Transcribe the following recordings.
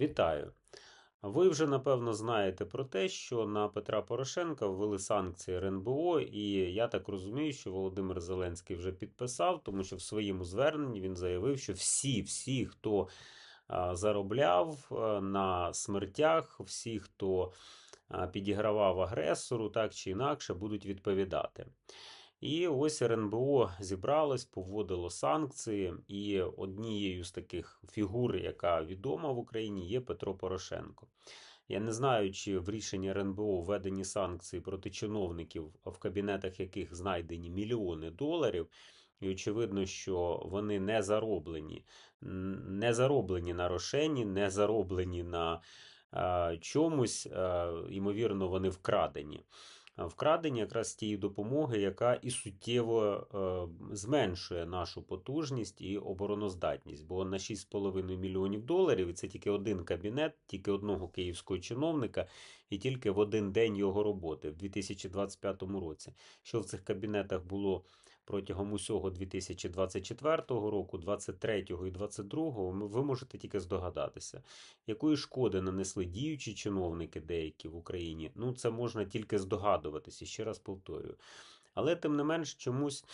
Вітаю! Ви вже напевно знаєте про те, що на Петра Порошенка ввели санкції РНБО, і я так розумію, що Володимир Зеленський вже підписав, тому що в своєму зверненні він заявив, що всі, всі, хто заробляв на смертях, всі, хто підігравав агресору, так чи інакше, будуть відповідати. І ось РНБО зібралось, поводило санкції, і однією з таких фігур, яка відома в Україні, є Петро Порошенко. Я не знаю, чи в рішенні РНБО введені санкції проти чиновників, в кабінетах яких знайдені мільйони доларів. І очевидно, що вони не зароблені, не зароблені на рошені, не зароблені на а, чомусь, а, ймовірно, вони вкрадені. Вкрадені якраз тієї допомоги, яка і суттєво е, зменшує нашу потужність і обороноздатність. Бо на 6,5 мільйонів доларів, і це тільки один кабінет, тільки одного київського чиновника, і тільки в один день його роботи в 2025 році. Що в цих кабінетах було протягом усього 2024 року, 2023 і 2022, ви можете тільки здогадатися. Якої шкоди нанесли діючі чиновники деякі в Україні? Ну, це можна тільки здогадуватися, ще раз повторюю. Але тим не менш, чомусь,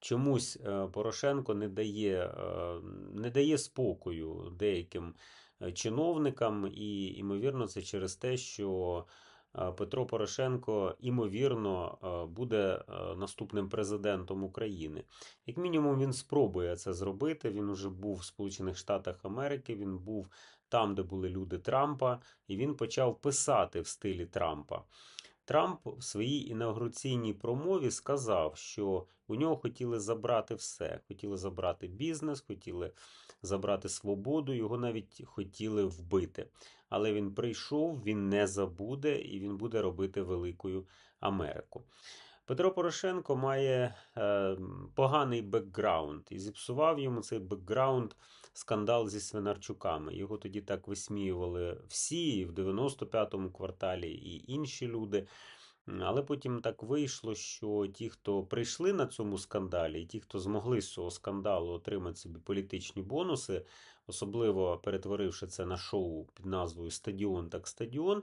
чомусь е, Порошенко не дає, е, не дає спокою деяким е, чиновникам, і, ймовірно, це через те, що Петро Порошенко, ймовірно, е, буде е, наступним президентом України. Як мінімум, він спробує це зробити. Він уже був в Сполучених Штатах Америки, він був там, де були люди Трампа, і він почав писати в стилі Трампа. Трамп в своїй інаугураційній промові сказав, що у нього хотіли забрати все. Хотіли забрати бізнес, хотіли забрати свободу, його навіть хотіли вбити. Але він прийшов, він не забуде і він буде робити великою Америку. Петро Порошенко має е, поганий бекграунд і зіпсував йому цей бекграунд скандал зі Свинарчуками. Його тоді так висміювали всі, в 95-му кварталі, і інші люди. Але потім так вийшло, що ті, хто прийшли на цьому скандалі, і ті, хто змогли з цього скандалу отримати собі політичні бонуси, особливо перетворивши це на шоу під назвою Стадіон так стадіон,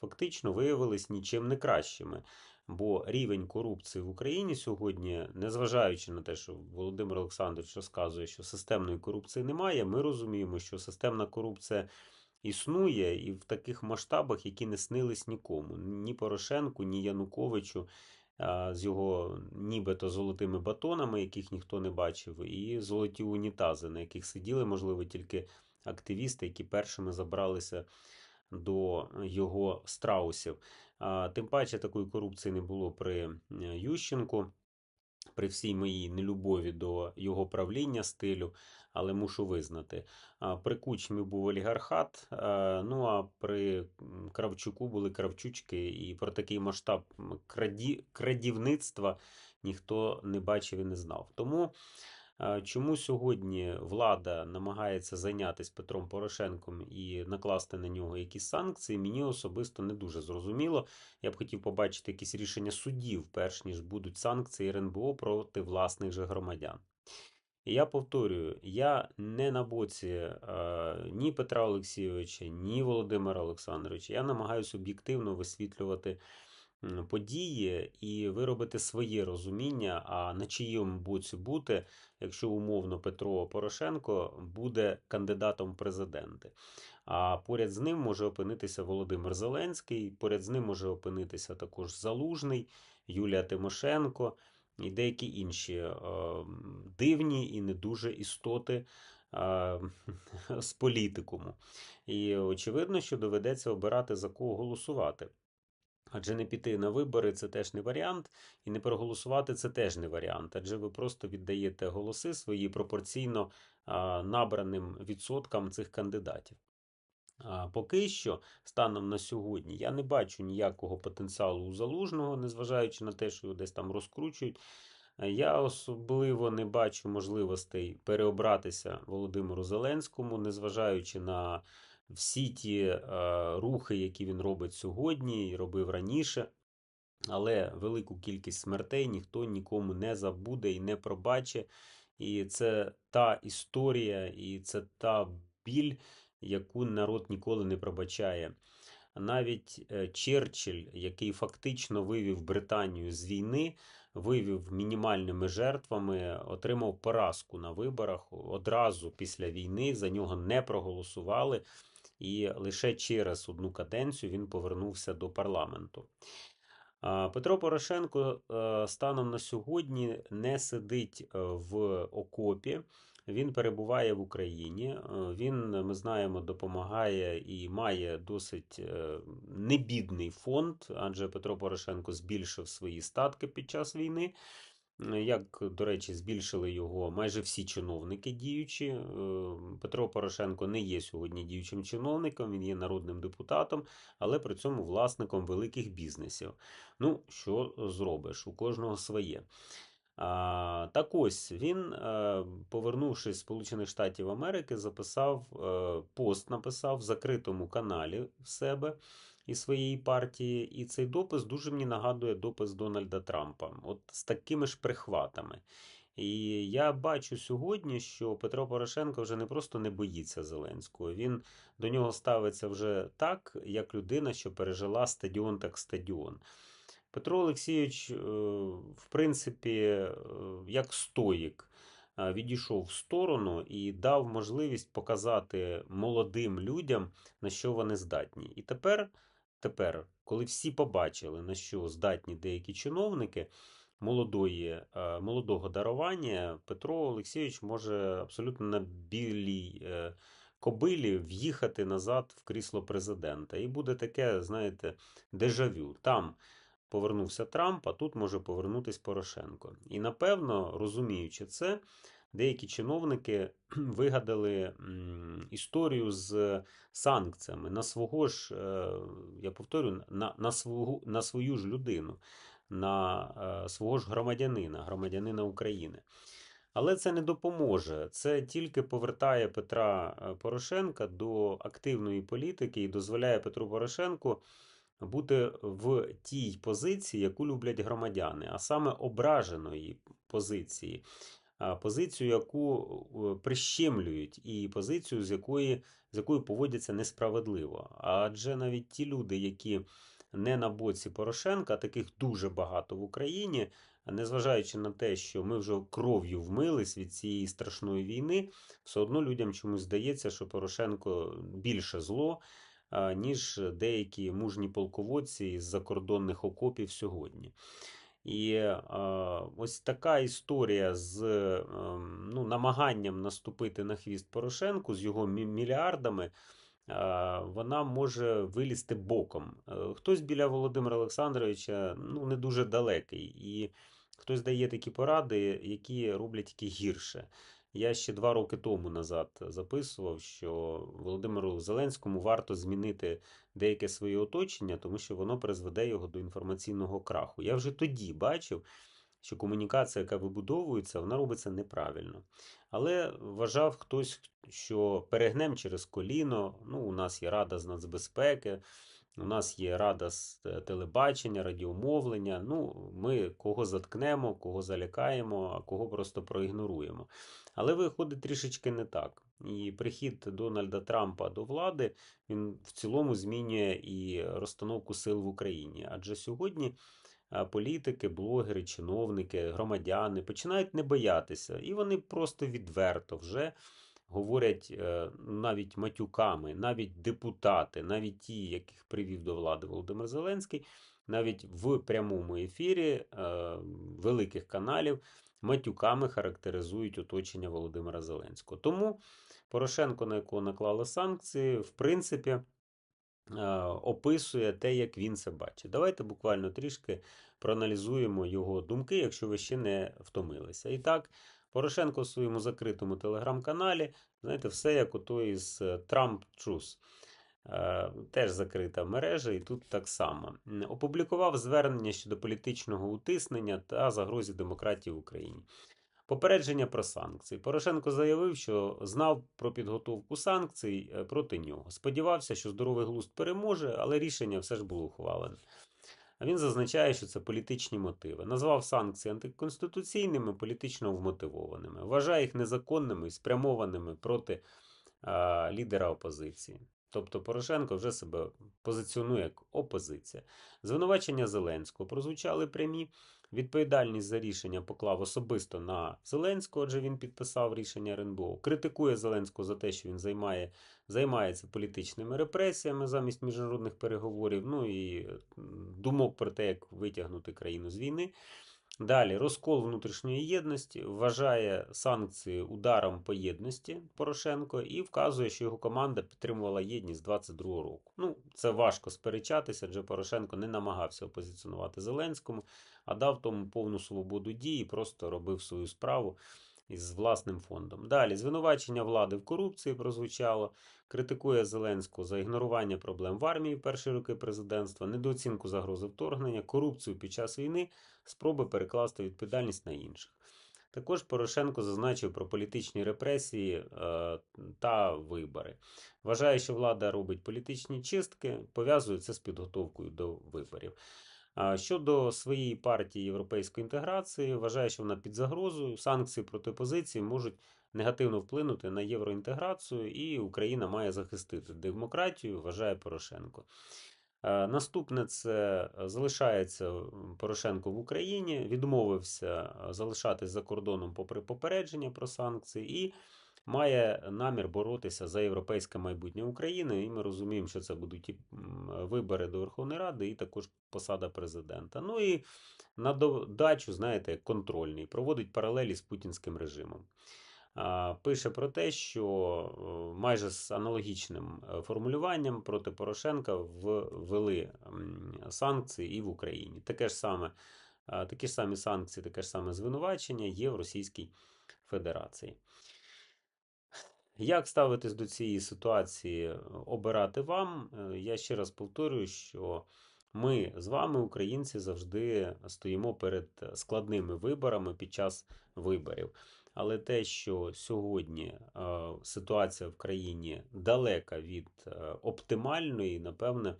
фактично виявились нічим не кращими. Бо рівень корупції в Україні сьогодні, незважаючи на те, що Володимир Олександрович розказує, що системної корупції немає, ми розуміємо, що системна корупція існує і в таких масштабах, які не снились нікому. Ні Порошенку, ні Януковичу з його нібито золотими батонами, яких ніхто не бачив, і золоті унітази, на яких сиділи, можливо, тільки активісти, які першими забралися до його страусів. Тим паче такої корупції не було при е, Ющенку, при всій моїй нелюбові до його правління стилю, але мушу визнати. При Кучмі був олігархат, ну а при Кравчуку були Кравчучки, і про такий масштаб краді... крадівництва ніхто не бачив і не знав. Тому Чому сьогодні влада намагається зайнятися Петром Порошенком і накласти на нього якісь санкції, мені особисто не дуже зрозуміло. Я б хотів побачити якісь рішення судів, перш ніж будуть санкції РНБО проти власних же громадян. Я повторюю, я не на боці е, ні Петра Олексійовича, ні Володимира Олександровича. Я намагаюся об'єктивно висвітлювати події і виробити своє розуміння, а на чиєму боці бути, якщо умовно Петро Порошенко буде кандидатом в президенти. А поряд з ним може опинитися Володимир Зеленський, поряд з ним може опинитися також Залужний, Юлія Тимошенко і деякі інші е, дивні і не дуже істоти е, з політикуму. І очевидно, що доведеться обирати за кого голосувати. Адже не піти на вибори це теж не варіант, і не проголосувати це теж не варіант. Адже ви просто віддаєте голоси свої пропорційно набраним відсоткам цих кандидатів. А, Поки що, станом на сьогодні, я не бачу ніякого потенціалу у залужного, незважаючи на те, що його десь там розкручують. Я особливо не бачу можливостей переобратися Володимиру Зеленському, незважаючи на всі ті е, рухи, які він робить сьогодні і робив раніше. Але велику кількість смертей ніхто нікому не забуде і не пробачить. І це та історія, і це та біль, яку народ ніколи не пробачає. Навіть е, Черчилль, який фактично вивів Британію з війни, вивів мінімальними жертвами, отримав поразку на виборах одразу після війни. За нього не проголосували, і лише через одну каденцію він повернувся до парламенту. Петро Порошенко е, станом на сьогодні не сидить е, в окопі. Він перебуває в Україні. Е, Він, ми знаємо, допомагає і має досить небідний фонд, адже Петро Порошенко збільшив свої статки під час війни. Е, Як, до речі, збільшили його майже всі чиновники діючі. Е, Петро Порошенко не є сьогодні діючим чиновником, він є народним депутатом, але при цьому власником великих бізнесів. Ну, що зробиш? У кожного своє. Так ось він, е, повернувшись з Сполучених Штатів Америки, записав е, пост, написав в закритому каналі в себе і своєї партії. І цей допис дуже мені нагадує допис Дональда Трампа, от з такими ж прихватами. І я бачу сьогодні, що Петро Порошенко вже не просто не боїться Зеленського, він до нього ставиться вже так, як людина, що пережила стадіон так стадіон. Петро Олексійович, е, в принципі, е, як стоїк, е, відійшов в сторону і дав можливість показати молодим людям, на що вони здатні. І тепер, тепер, коли всі побачили, на що здатні деякі чиновники молодої, молодого дарування, Петро Олексійович може абсолютно на білій кобилі в'їхати назад в крісло президента. І буде таке, знаєте, дежавю. Там повернувся Трамп, а тут може повернутись Порошенко. І напевно, розуміючи це, деякі чиновники вигадали історію з санкціями на свого ж, е, я повторю, на, на, свого, на свою ж людину, на е, свого ж громадянина, громадянина України. Але це не допоможе. Це тільки повертає Петра е, Порошенка до активної політики і дозволяє Петру Порошенку бути в тій позиції, яку люблять громадяни, а саме ображеної позиції, позицію, яку прищемлюють, і позицію, з якої, з якою поводяться несправедливо. Адже навіть ті люди, які не на боці Порошенка, таких дуже багато в Україні. Незважаючи на те, що ми вже кров'ю вмились від цієї страшної війни, все одно людям чомусь здається, що Порошенко більше зло, ніж деякі мужні полководці з закордонних окопів сьогодні. І е, ось така історія з е, ну, намаганням наступити на хвіст Порошенку з його мільярдами, е, вона може вилізти боком. Хтось біля Володимира Олександровича ну, не дуже далекий, і хтось дає такі поради, які роблять тільки гірше. Я ще два роки тому назад записував, що Володимиру Зеленському варто змінити деяке своє оточення, тому що воно призведе його до інформаційного краху. Я вже тоді бачив, що комунікація, яка вибудовується, вона робиться неправильно. Але вважав хтось, що перегнем через коліно. Ну, у нас є рада з нацбезпеки. У нас є рада з е, телебачення, радіомовлення. Ну, Ми кого заткнемо, кого залякаємо, а кого просто проігноруємо. Але виходить трішечки не так. І прихід Дональда Трампа до влади він в цілому змінює і розстановку сил в Україні. Адже сьогодні політики, блогери, чиновники, громадяни починають не боятися, і вони просто відверто вже говорять е, навіть матюками, навіть депутати, навіть ті, яких привів до влади Володимир Зеленський, навіть в прямому ефірі е, великих каналів матюками характеризують оточення Володимира Зеленського. Тому Порошенко, на якого наклали санкції, в принципі. Е, описує те, як він це бачить. Давайте буквально трішки проаналізуємо його думки, якщо ви ще не втомилися. І так, Порошенко в своєму закритому телеграм-каналі, знаєте, все як ото із е, Trump Truth. Е, теж закрита мережа, і тут так само. Опублікував звернення щодо політичного утиснення та загрозі демократії в Україні. Попередження про санкції. Порошенко заявив, що знав про підготовку санкцій е, проти нього. Сподівався, що здоровий глузд переможе, але рішення все ж було ухвалене. А він зазначає, що це політичні мотиви. Назвав санкції антиконституційними, політично вмотивованими. Вважає їх незаконними і спрямованими проти е, лідера опозиції. Тобто Порошенко вже себе позиціонує як опозиція. Звинувачення Зеленського прозвучали прямі. Відповідальність за рішення поклав особисто на Зеленського, адже він підписав рішення РНБО. Критикує Зеленського за те, що він займає, займається політичними репресіями замість міжнародних переговорів. Ну і думок про те, як витягнути країну з війни. Далі розкол внутрішньої єдності вважає санкції ударом по єдності Порошенко і вказує, що його команда підтримувала єдність з 22 року. Ну, це важко сперечатися, адже Порошенко не намагався опозиціонувати Зеленському, а дав тому повну свободу дії, просто робив свою справу із власним фондом. Далі звинувачення влади в корупції прозвучало. Критикує Зеленського за ігнорування проблем в армії в перші роки президентства, недооцінку загрози вторгнення, корупцію під час війни, спроби перекласти відповідальність на інших. Також Порошенко зазначив про політичні репресії е, та вибори. Вважає, що влада робить політичні чистки, пов'язує це з підготовкою до виборів. Щодо своєї партії європейської інтеграції, вважає, що вона під загрозою. Санкції проти позиції можуть негативно вплинути на євроінтеграцію, і Україна має захистити демократію, вважає Порошенко. Наступне це залишається Порошенко в Україні, відмовився залишатись за кордоном попри попередження про санкції і має намір боротися за європейське майбутнє України. І ми розуміємо, що це будуть і вибори до Верховної Ради, і також посада президента. Ну і на додачу, знаєте, контрольний, проводить паралелі з путінським режимом. Пише про те, що е, майже з аналогічним е, формулюванням проти Порошенка ввели санкції і в Україні. Таке ж саме, такі ж самі санкції, таке ж саме звинувачення є в Російській Федерації. Як ставитись до цієї ситуації, е, обирати вам? Е, Я ще раз повторюю, що ми з вами, українці, завжди стоїмо перед складними виборами під час виборів. Але те, що сьогодні е, ситуація в країні далека від е, оптимальної, напевне,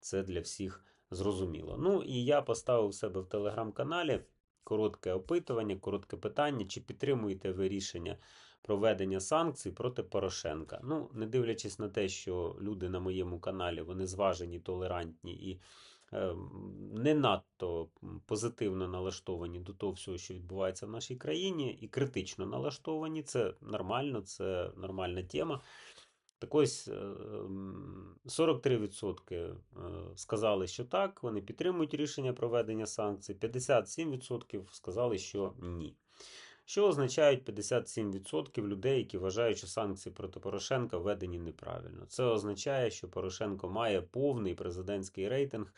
це для всіх зрозуміло. Ну і я поставив себе в телеграм-каналі коротке опитування, коротке питання, чи підтримуєте ви рішення проведення санкцій проти Порошенка. Ну, не дивлячись на те, що люди на моєму каналі вони зважені, толерантні і е, не надто позитивно налаштовані до того всього, що відбувається в нашій країні, і критично налаштовані. Це нормально, це нормальна тема. Так ось е, м, 43% е, сказали, що так, вони підтримують рішення проведення санкцій, 57% сказали, що ні. Що означають 57% людей, які вважають, що санкції проти Порошенка введені неправильно. Це означає, що Порошенко має повний президентський рейтинг,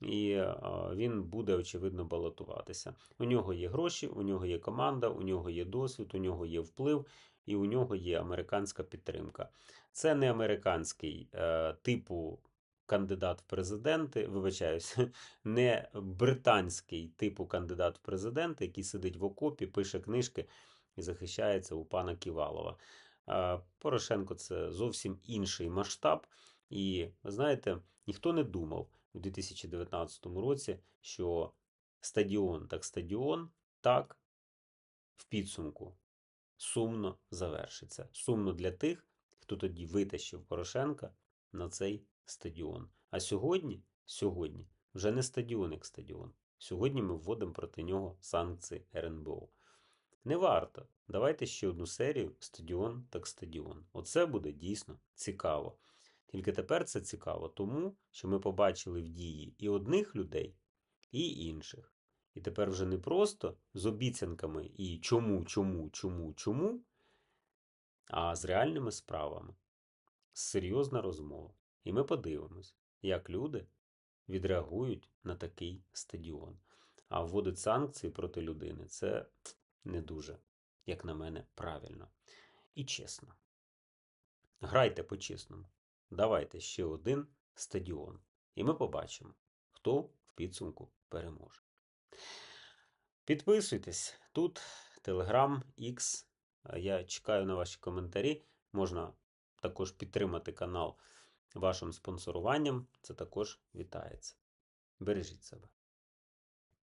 і е, він буде очевидно балотуватися. У нього є гроші, у нього є команда, у нього є досвід, у нього є вплив, і у нього є американська підтримка. Це не американський е, типу кандидат в президенти, вибачаюсь, не британський типу кандидат в президенти, який сидить в окопі, пише книжки і захищається у пана Ківалова. Порошенко це зовсім інший масштаб. І знаєте, ніхто не думав у 2019 році, що стадіон так стадіон, так в підсумку сумно завершиться. Сумно для тих, хто тоді витащив Порошенка на цей стадіон. А сьогодні, сьогодні вже не стадіон як стадіон. Сьогодні ми вводимо проти нього санкції РНБО. Не варто. Давайте ще одну серію стадіон так стадіон. Оце буде дійсно цікаво. Тільки тепер це цікаво, тому що ми побачили в дії і одних людей, і інших. І тепер вже не просто з обіцянками і чому, чому, чому, чому, а з реальними справами. Серйозна розмова. І ми подивимось, як люди відреагують на такий стадіон. А вводить санкції проти людини це не дуже, як на мене, правильно і чесно. Грайте по-чесному. Давайте ще один стадіон. І ми побачимо, хто в підсумку переможе. Підписуйтесь тут, Telegram, X. Я чекаю на ваші коментарі. Можна також підтримати канал вашим спонсоруванням. Це також вітається. Бережіть себе.